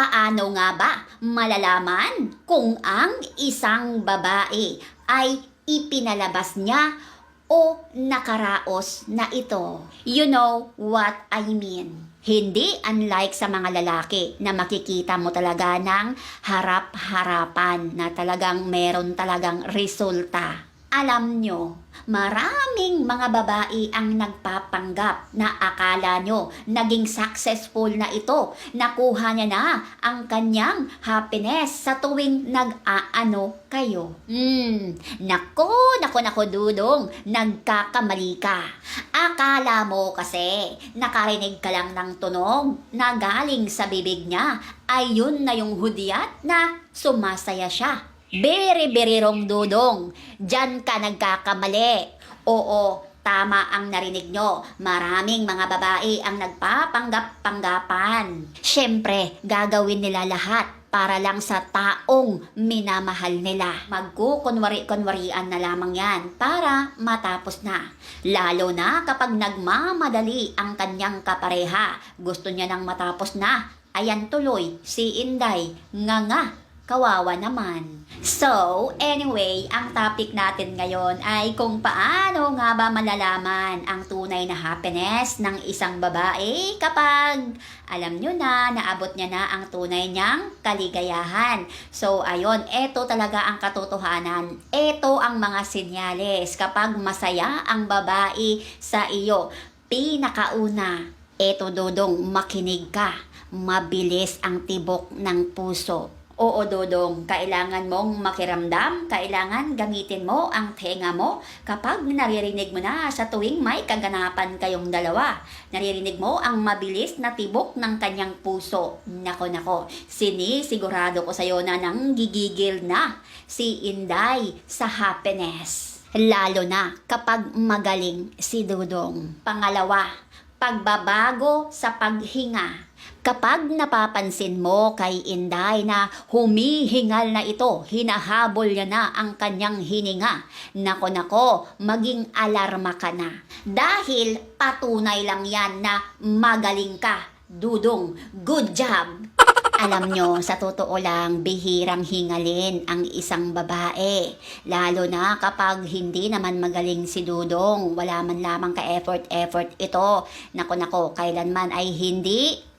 Paano nga ba malalaman kung ang isang babae ay ipinalabas niya o nakaraos na ito? You know what I mean. Hindi unlike sa mga lalaki na makikita mo talaga ng harap-harapan na talagang meron talagang resulta. Alam nyo, maraming mga babae ang nagpapanggap na akala nyo naging successful na ito. Nakuha niya na ang kanyang happiness sa tuwing nag-aano kayo. Hmm, nako, nako, nako, dudong, nagkakamali ka. Akala mo kasi nakarinig ka lang ng tunog na galing sa bibig niya ay yun na yung hudyat na sumasaya siya. Very, very wrong, Dudong. Diyan ka nagkakamali. Oo, tama ang narinig nyo. Maraming mga babae ang nagpapanggap-panggapan. Siyempre, gagawin nila lahat para lang sa taong minamahal nila. Magkukunwari-kunwarian na lamang yan para matapos na. Lalo na kapag nagmamadali ang kanyang kapareha. Gusto niya nang matapos na. Ayan tuloy, si Inday, nga nga, kawawa naman. So, anyway, ang topic natin ngayon ay kung paano nga ba malalaman ang tunay na happiness ng isang babae kapag alam nyo na, naabot niya na ang tunay niyang kaligayahan. So, ayun, eto talaga ang katotohanan. Eto ang mga senyales kapag masaya ang babae sa iyo. Pinakauna, eto dodong makinig ka. Mabilis ang tibok ng puso. Oo, Dodong, kailangan mong makiramdam, kailangan gamitin mo ang tenga mo kapag naririnig mo na sa tuwing may kaganapan kayong dalawa. Naririnig mo ang mabilis na tibok ng kanyang puso. Nako, nako, sinisigurado ko sa'yo na nang gigigil na si Inday sa happiness. Lalo na kapag magaling si Dudong. Pangalawa, pagbabago sa paghinga. Kapag napapansin mo kay Inday na humihingal na ito, hinahabol niya na ang kanyang hininga, nako nako, maging alarma ka na. Dahil patunay lang yan na magaling ka, dudong, good job. Alam nyo, sa totoo lang, bihirang hingalin ang isang babae. Lalo na kapag hindi naman magaling si Dudong, wala man lamang ka-effort-effort ito. Nako nako, kailanman ay hindi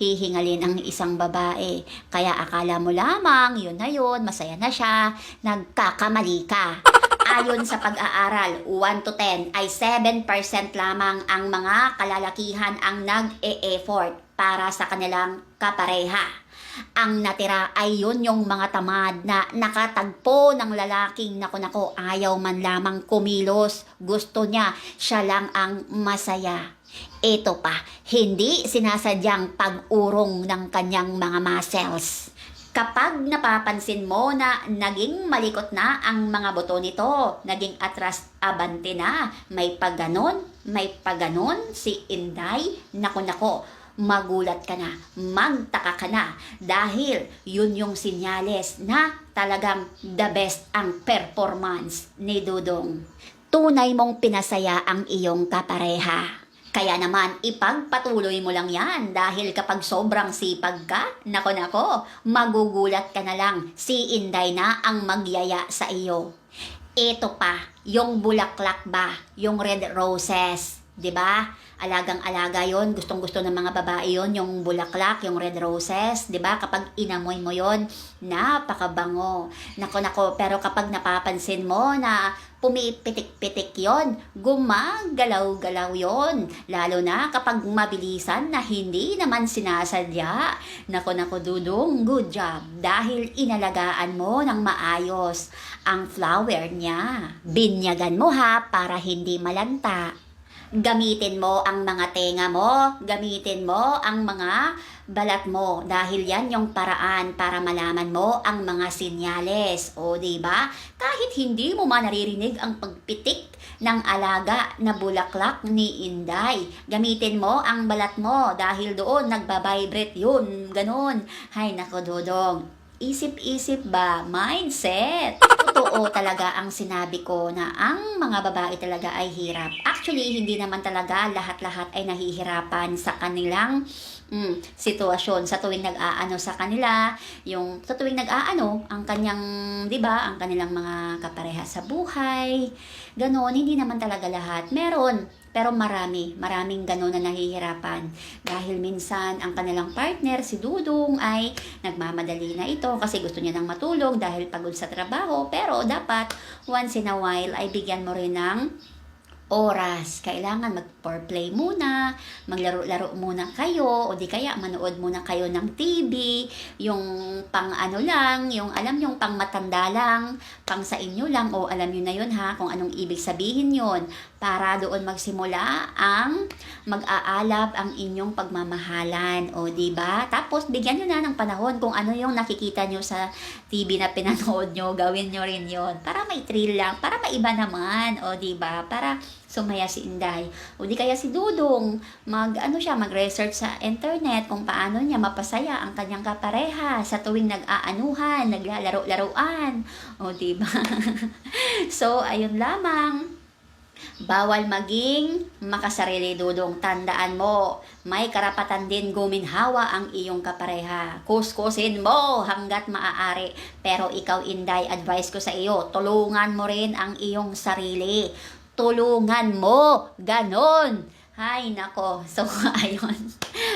hihingalin ang isang babae. Kaya akala mo lamang, yun na yun, masaya na siya, nagkakamali ka. Ayon sa pag-aaral, 1 to 10 ay 7% lamang ang mga kalalakihan ang nag-e-effort para sa kanilang kapareha. Ang natira ay yun yung mga tamad na nakatagpo ng lalaking nako-nako ayaw man lamang kumilos. Gusto niya, siya lang ang masaya. Ito pa, hindi sinasadyang pag-urong ng kanyang mga muscles. Kapag napapansin mo na naging malikot na ang mga buto nito, naging atras abante na, may pagganon, may pagganon si Inday, nako nako, magulat ka na, magtaka ka na dahil yun yung sinyales na talagang the best ang performance ni Dudong. Tunay mong pinasaya ang iyong kapareha. Kaya naman, ipagpatuloy mo lang yan dahil kapag sobrang sipag ka, nako nako, magugulat ka na lang si Inday na ang magyaya sa iyo. Ito pa, yung bulaklak ba, yung red roses, 'di ba? Alagang-alaga 'yon, gustong-gusto ng mga babae 'yon, yung bulaklak, yung red roses, 'di ba? Kapag inamoy mo 'yon, napakabango. Nako nako, pero kapag napapansin mo na pumipitik-pitik yon, gumagalaw-galaw yon. Lalo na kapag mabilisan na hindi naman sinasadya. Nako nako dudong, good job. Dahil inalagaan mo ng maayos ang flower niya. Binyagan mo ha para hindi malanta. Gamitin mo ang mga tenga mo, gamitin mo ang mga balat mo dahil yan yung paraan para malaman mo ang mga sinyales. O di ba? Kahit hindi mo man naririnig ang pagpitik ng alaga na bulaklak ni Inday. Gamitin mo ang balat mo dahil doon nagbabibrate yun. Ganon. Hay nako dodong. Isip-isip ba? Mindset! Totoo talaga ang sinabi ko na ang mga babae talaga ay hirap. Actually, hindi naman talaga lahat-lahat ay nahihirapan sa kanilang mm, sitwasyon sa tuwing nag-aano sa kanila, yung sa tuwing nag-aano, ang kanyang, 'di ba, ang kanilang mga kapareha sa buhay. Ganon, hindi naman talaga lahat. Meron, pero marami, maraming ganon na nahihirapan. Dahil minsan ang kanilang partner, si Dudong, ay nagmamadali na ito kasi gusto niya nang matulog dahil pagod sa trabaho. Pero dapat, once in a while, ay bigyan mo rin ng oras. Kailangan mag-foreplay muna, maglaro-laro muna kayo, o di kaya manood muna kayo ng TV, yung pang ano lang, yung alam yung pang matanda lang, pang sa inyo lang, o alam nyo na yun ha, kung anong ibig sabihin yun, para doon magsimula ang mag-aalab ang inyong pagmamahalan, o di ba? Tapos bigyan nyo na ng panahon kung ano yung nakikita nyo sa TV na pinanood nyo, gawin nyo rin yon para may thrill lang, para maiba naman, o di ba? Para sumaya si Inday. O di kaya si Dudong, mag ano siya, mag-research sa internet kung paano niya mapasaya ang kanyang kapareha sa tuwing nag-aanuhan, naglalaro-laruan. O di ba? so, ayun lamang. Bawal maging makasarili dudong. Tandaan mo, may karapatan din guminhawa ang iyong kapareha. Kuskusin mo hanggat maaari. Pero ikaw, Inday, advice ko sa iyo, tulungan mo rin ang iyong sarili. Tulungan mo. Ganon. Hay, nako. So, ayun.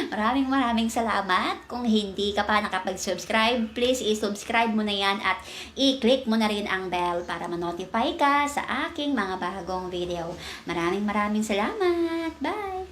Maraming maraming salamat. Kung hindi ka pa nakapag-subscribe, please i-subscribe mo na yan at i-click mo na rin ang bell para ma-notify ka sa aking mga bagong video. Maraming maraming salamat. Bye!